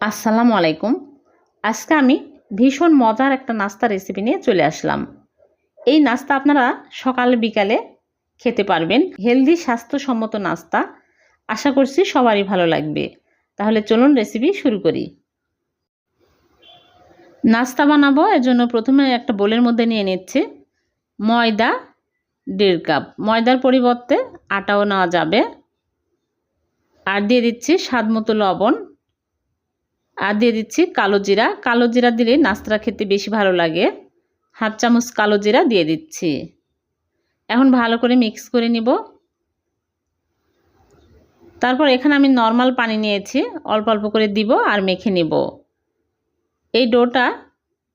আসসালামু আলাইকুম। আজকে আমি ভীষণ মজার একটা নাস্তা রেসিপি নিয়ে চলে আসলাম। এই নাস্তা আপনারা সকাল বিকালে খেতে পারবেন। হেলদি স্বাস্থ্যসম্মত নাস্তা। আশা করছি সবারই ভালো লাগবে। তাহলে চলুন রেসিপি শুরু করি। নাস্তা বানাবো, এর জন্য প্রথমে একটা বোলের মধ্যে নিয়ে নিচ্ছি। ময়দা, দেড় কাপ। ময়দার পরিবর্তে আটাও নেওয়া যাবে। আর দিয়ে দিচ্ছি স্বাদ মতো লবণ। আর দিয়ে দিচ্ছি কালো জিরা। কালো জিরা দিলে নাস্তা খেতে বেশি ভালো লাগে। হাফ চামচ কালো জিরা দিয়ে দিচ্ছি। এখন ভালো করে মিক্স করে নিব। তারপর এখানে আমি নর্মাল পানি নিয়েছি। অল্প অল্প করে দিব আর মেখে নিব। এই ডোটা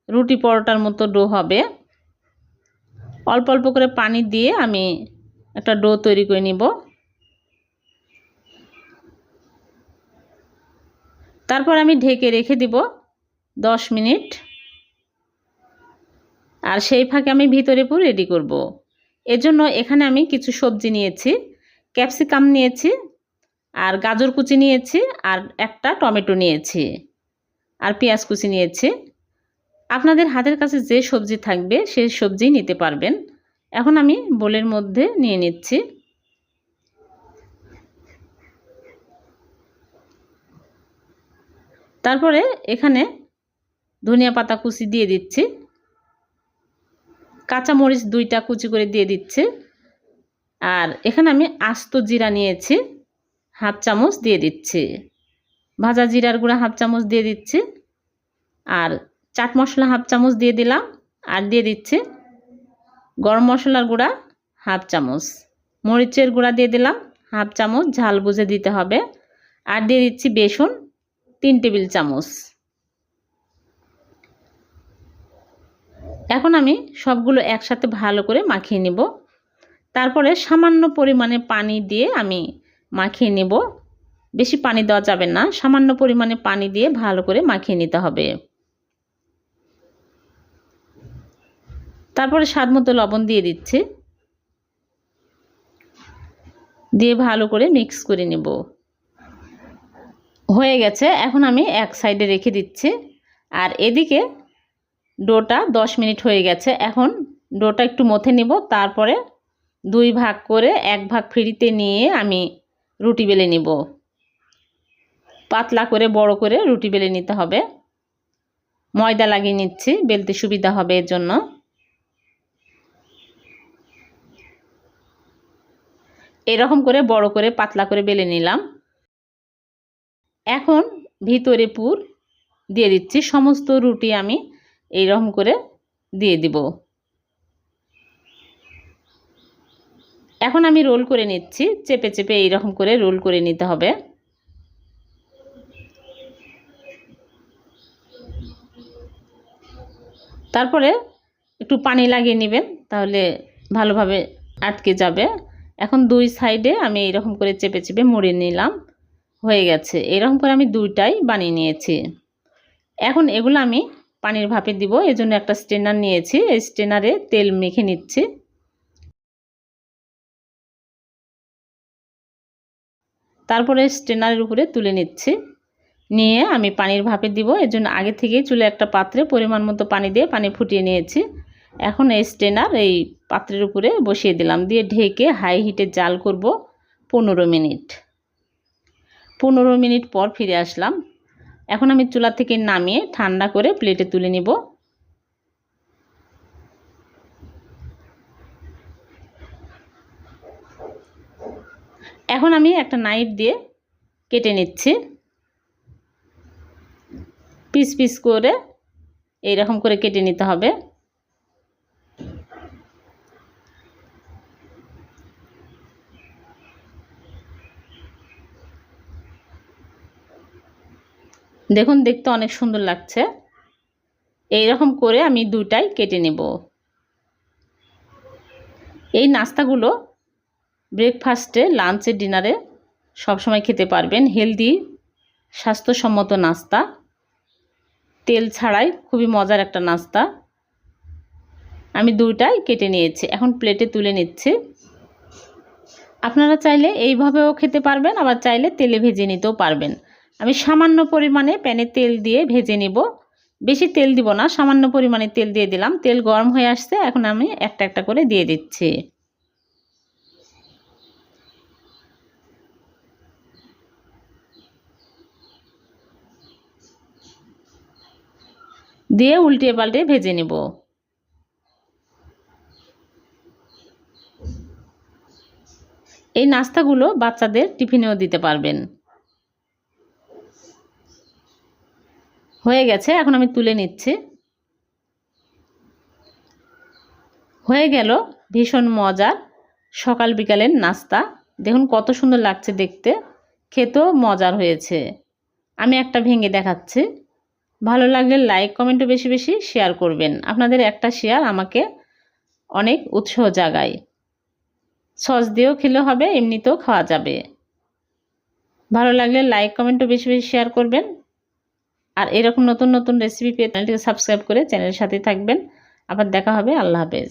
রুটি পরোটার মতো ডো হবে। অল্প অল্প করে পানি দিয়ে আমি একটা ডো তৈরি করে নিব। তারপর আমি ঢেকে রেখে দিব দশ মিনিট। আর সেই ফাঁকে আমি ভিতরে পুরো রেডি করব। এজন্য এখানে আমি কিছু সবজি নিয়েছি ক্যাপসিকাম নিয়েছি, আর গাজর কুচি নিয়েছি, আর একটা টমেটো নিয়েছি, আর পেঁয়াজ কুচি নিয়েছি। আপনাদের হাতের কাছে যে সবজি থাকবে সেই সবজি নিতে পারবেন। এখন আমি বোলের মধ্যে নিয়ে নিচ্ছি। তারপরে এখানে ধনিয়া পাতা কুচি দিয়ে দিচ্ছি। কাঁচা মরিচ দুইটা কুচি করে দিয়ে দিচ্ছি। আর এখানে আমি আস্ত জিরা নিয়েছি, হাফ চামচ দিয়ে দিচ্ছি। ভাজা জিরার গুঁড়া হাফ চামচ দিয়ে দিচ্ছি। আর চাট মশলা হাফ চামচ দিয়ে দিলাম। আর দিয়ে দিচ্ছি গরম মশলার গুঁড়া হাফ চামচ। মরিচের গুঁড়া দিয়ে দিলাম, হাফ চামচ ঝাল বুঝে দিতে হবে। আর দিয়ে দিচ্ছি বেসন তিন টেবিল চামচ। এখন আমি সবগুলো একসাথে ভালো করে মাখিয়ে নেব। তারপরে সামান্য পরিমাণে পানি দিয়ে আমি মাখিয়ে নেব। বেশি পানি দেওয়া যাবে না, সামান্য পরিমাণে পানি দিয়ে ভালো করে মাখিয়ে নিতে হবে। তারপরে স্বাদ মতো লবণ দিয়ে দিচ্ছি। দিয়ে ভালো করে মিক্স করে নেব। হয়ে গেছে। এখন আমি এক সাইডে রেখে দিচ্ছি। আর এদিকে ডোটা দশ মিনিট হয়ে গেছে। এখন ডোটা একটু মথে নিব। তারপরে দুই ভাগ করে এক ভাগ ফ্রিতে নিয়ে আমি রুটি বেলে নিব। পাতলা করে, বড় করে রুটি বেলে নিতে হবে। ময়দা লাগিয়ে নিচ্ছি। বেলতে সুবিধা হবে এর জন্য। এরকম করে বড় করে, পাতলা করে বেলে নিলাম। এখন ভিতরে পুর দিয়ে দিচ্ছি। সমস্ত রুটি আমি এইরকম করে দিয়ে দিব। এখন আমি রোল করে নিচ্ছি। চেপে চেপে এইরকম করে রোল করে নিতে হবে। তারপরে একটু পানি লাগিয়ে নেবেন, তাহলে ভালোভাবে আটকে যাবে। এখন দুই সাইডে আমি এইরকম করে চেপে চেপে মুড়ে নিলাম। হয়ে গেছে। এরকম করে আমি দুইটাই বানিয়ে নিয়েছি। এখন এগুলো আমি পানির ভাপে দিব। এজন্য একটা স্টেনার নিয়েছি। এই স্টেনারে তেল মেখে নিচ্ছি। তারপরে স্টেনারের উপরে তুলে নিচ্ছি। নিয়ে আমি পানির ভাপে দিব। এজন্য আগে থেকেই চুলে একটা পাত্রে পরিমাণ মতো পানি দিয়ে পানি ফুটিয়ে নিয়েছি। এখন এই স্টেনার এই পাত্রের উপরে বসিয়ে দিলাম। দিয়ে ঢেকে হাই হিটে জাল করব পনেরো মিনিট। পনেরো মিনিট পর ফিরে আসলাম। এখন আমি চুলা থেকে নামিয়ে ঠান্ডা করে প্লেটে তুলে নিব। এখন আমি একটা নাইফ দিয়ে কেটে নিচ্ছি। পিস পিস করে এইরকম করে কেটে নিতে হবে। দেখুন, দেখতে অনেক সুন্দর লাগছে। এই রকম করে আমি দুইটাই কেটে নেব। এই নাস্তাগুলো ব্রেকফাস্টে লাঞ্চে ডিনারে সবসময় খেতে পারবেন। হেলদি স্বাস্থ্যসম্মত নাস্তা। তেল ছাড়াই খুবই মজার একটা নাস্তা। আমি দুইটাই কেটে নিয়েছি। এখন প্লেটে তুলে নিচ্ছি। আপনারা চাইলে এইভাবেও খেতে পারবেন, আবার চাইলে তেলে ভেজে নিতেও পারবেন। আমি সামান্য পরিমাণে প্যানে তেল দিয়ে ভেজে নিব। বেশি তেল দিব না, সামান্য পরিমাণে তেল দিয়ে দিলাম। তেল গরম হয়ে আসছে, এখন আমি একটা একটা করে দিয়ে দিচ্ছি। দিয়ে উল্টিয়ে পাল্টে ভেজে নেব। এই নাস্তাগুলো বাচ্চাদের টিফিনেও দিতে পারবেন। হয়ে গেছে, এখন আমি তুলে নিচ্ছি। হয়ে গেল, ভীষণ মজার সকাল বিকালের নাস্তা। দেখুন কত সুন্দর লাগছে দেখতে, খেতেও মজার হয়েছে। আমি একটা ভেঙে দেখাচ্ছি। ভালো লাগলে লাইক কমেন্টও বেশি বেশি শেয়ার করবেন। আপনাদের একটা শেয়ার আমাকে অনেক উৎসাহ জাগায়। সস দিয়েও খেলে হবে, এমনিতেও খাওয়া যাবে। ভালো লাগলে লাইক কমেন্টও বেশি বেশি শেয়ার করবেন। আর এরকম নতুন নতুন রেসিপি পেয়ে চ্যানেলটিকে সাবস্ক্রাইব করে চ্যানেলের সাথেই থাকবেন। আবার দেখা হবে। আল্লাহ হাফেজ।